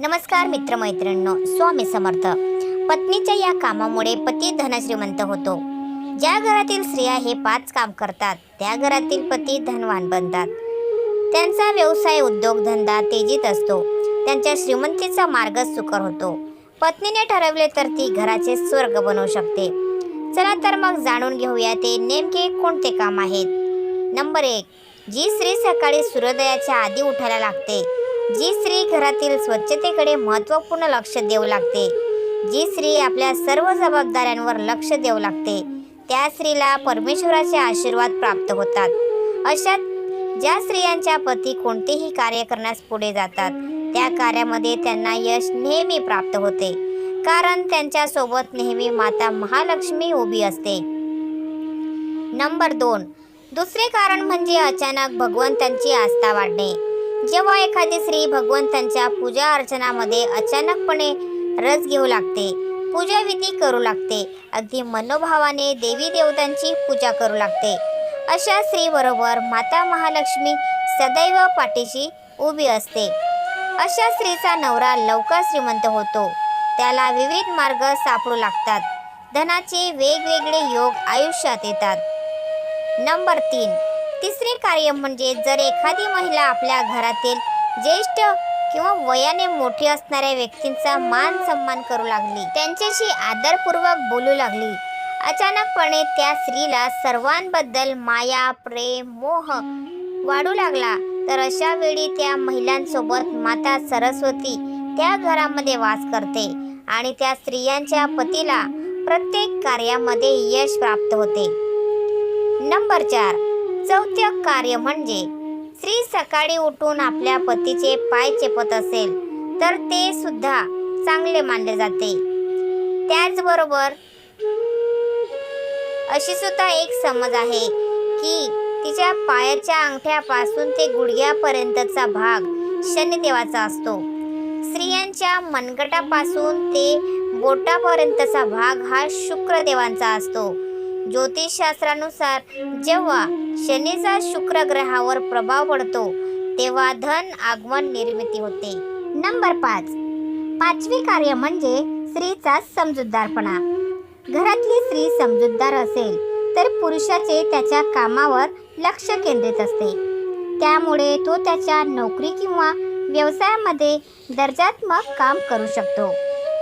नमस्कार मित्रमैत्रिणींनो स्वामी समर्थ. पत्नीच्या या कामामुळे पती धनश्रीमंत होतो. ज्या घरातील स्त्रिया हे पाच काम करतात त्या घरातील पती धनवान बनतात. त्यांचा व्यवसाय उद्योगधंदा तेजीत असतो. त्यांच्या श्रीमंतीचा मार्ग सुकर होतो. पत्नीने ठरवले तर ती घराचे स्वर्ग बनवू शकते. चला तर मग जाणून घेऊया ते नेमके कोणते काम आहेत. नंबर एक जी स्त्री सकाळी सूर्योदयाच्या आधी उठायला लागते. जी स्त्री घरातील स्वच्छतेकडे महत्त्वपूर्ण लक्ष देऊ लागते जी स्त्री आपल्या सर्व जबाबदाऱ्यांवर लक्ष देऊ लागते त्या स्त्रीला परमेश्वराचे आशीर्वाद प्राप्त होतात. अशा ज्या स्त्रियांच्या पती कोणतेही कार्य करण्यास पुढे जातात त्या कार्यामध्ये त्यांना यश नेहमी प्राप्त होते कारण त्यांच्यासोबत नेहमी माता महालक्ष्मी उभी असते. नंबर दोन. दुसरे कारण म्हणजे अचानक भगवंतांची आस्था वाढणे. जेव्हा एखादी स्त्री भगवंतांच्या पूजा अर्चनामध्ये अचानकपणे रस घेऊ लागते पूजाविधी करू लागते अगदी मनोभावाने देवी देवतांची पूजा करू लागते अशा स्त्रीबरोबर माता महालक्ष्मी सदैव पाठीशी उभी असते. अशा स्त्रीचा नवरा लवकर श्रीमंत होतो. त्याला विविध मार्ग सापडू लागतात. धनाचे वेगवेगळे योग आयुष्यात येतात. नंबर तीन. तिसरे कार्य म्हणजे जर एखादी महिला आपल्या घरातील ज्येष्ठ किंवा वयाने मोठी असणाऱ्या व्यक्तींचा मान सन्मान करू लागली त्यांच्याशी आदरपूर्वक बोलू लागली अचानकपणे त्या स्त्रीला सर्वांबद्दल माया प्रेम मोह वाढू लागला तर अशा वेळी त्या महिलांसोबत माता सरस्वती त्या घरामध्ये वास करते आणि त्या स्त्रियांच्या पतीला प्रत्येक कार्यामध्ये यश प्राप्त होते. नंबर चार. चौथ्य कार्य म्हणजे स्त्री सकाळी उठून आपल्या पतीचे पाय चेपत असेल तर ते सुद्धा चांगले मानले जाते. त्याचबरोबर अशी सुद्धा एक समज आहे की तिच्या पायाच्या अंगठ्यापासून ते गुडघ्यापर्यंतचा भाग शनिदेवाचा असतो. स्त्रियांच्या मनगटापासून ते बोटापर्यंतचा भाग हा शुक्रदेवांचा असतो. ज्योतिषशास्त्रानुसार जेव्हा शनीचा शुक्र ग्रहावर प्रभाव पडतो तेव्हा धन आगमन निर्मिती होते. नंबर पाच. पाचवे कार्य म्हणजे स्त्रीचा समजूतदारपणा. घरातली स्त्री समजूतदार असेल तर पुरुषाचे त्याच्या कामावर लक्ष केंद्रित असते. त्यामुळे तो त्याच्या नोकरी किंवा व्यवसायामध्ये दर्जात्मक काम करू शकतो.